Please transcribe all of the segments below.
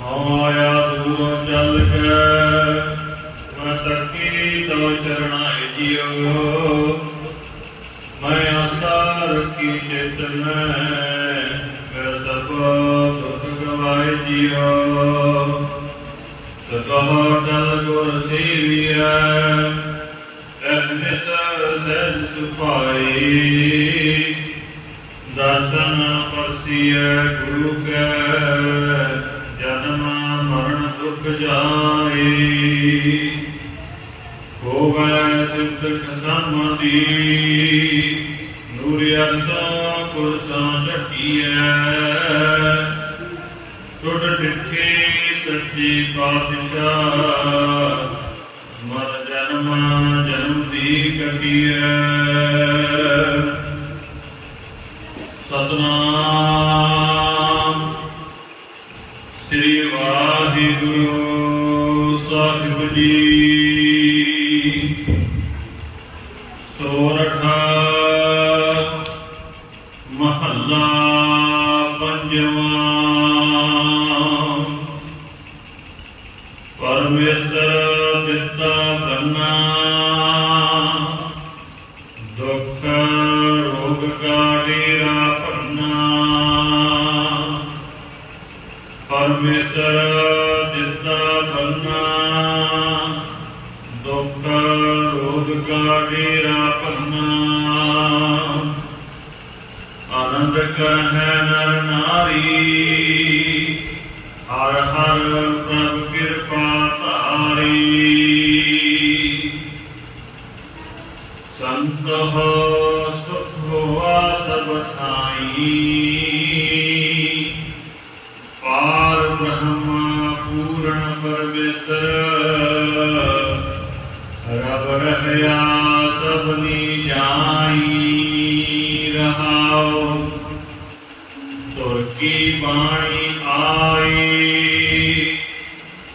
ਹਉ ਦੂਰੋਂ ਚੱਲ ਕੇ, ਮੈਂ ਤੱਕੀ ਤੋ ਸ਼ਰਣਾਈ ਜੀਓ। ਮੈਂ ਆਸਾ ਰੱਖੀ ਚਿਤ ਮੈਂ ਤਪ ਤੁਤ ਗਵਾਏ ਜੀਓ। ਸਤਹ ਟਲ ਗੁਰ ਸੇਵੀਐ ਅਹਨਿਸ ਸਹਿਜ ਸੁਭਾਈ ਦਰਸ਼ਨ ਪਰਸੀਐ ਗੁਰੂ ਕੈ ਦੁਖ ਜਾਈ ਹੋਵੈ ਸਿਮਤਕ ਸੰਮਤੀ ਨੂਰ ਅਰਸਾ ਕੁਰਸਾ ਢਕੀਐ। ਟੁੱਟ ਡਿਠੇ ਸੱਚੇ ਪਾਤਸ਼ਾਹ। ਮਰ ਜਨਮ ਜਨਮ ਦੀ ਕਟੀਐ ਵਾਹਿਗੁਰੂ ਸਾਹਿਬ ਜੀ ਸੋਰਠ ਮਹੱਲਾ ਪੰਜਵਾਂ ਪਰਮੇਸ਼ਰ ਪਿਤਾ ਬੰਨਾ ਦੁੱਖ ਰੋਗ ਕਾ ਡੇਰਾ ਪੰਨਾ ਪਰਮੇਸ਼ਰ ਆਨੰਦ ਨਰ ਨਾਰੀ ਹਰ ਹਰ ਪ੍ਰਭ ਕਿਰਪਾ ਧਾਰੀ। ਸੰਤ ਹੋ, ਸੁਖ ਹੋਆ ਸਭ ਥਾਈ। ਪਾਰ ਬ੍ਰਹਮ ਪੂਰਨ ਪਰਮੇਸ਼ਰ। ਰਬ ਰਹਿਆ ਸਭਨੀ ਤੁਰ ਕੀ ਬਾਣੀ ਆਈ?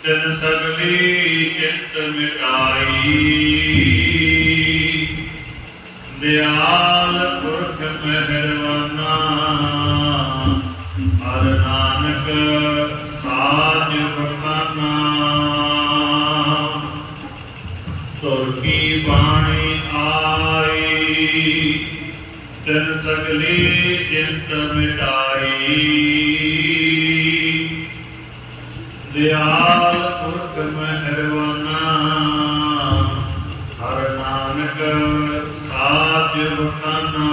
ਤਿਨ ਸਗਲੀ ਚਿੰਤ ਮਿਟਾਈ। ਦਿਆਲ ਪੁਰਖ ਮਹਿਰਵਾਨਾ, ਹਰ ਨਾਨਕ ਸਾਜ ਬਖਾਨਾ। ਤੁਰ ਕੀ ਬਾਣੀ ਆਈ? ਤਿਨ ਸਗਲੀ ਚਿੰਤ ਦਿਆਲ ਪੁਰਖ ਮਿਹਰਵਾਨਾ ਹਰ ਨਾਨਕ ਸਾਜ ਬਖਾਨਾ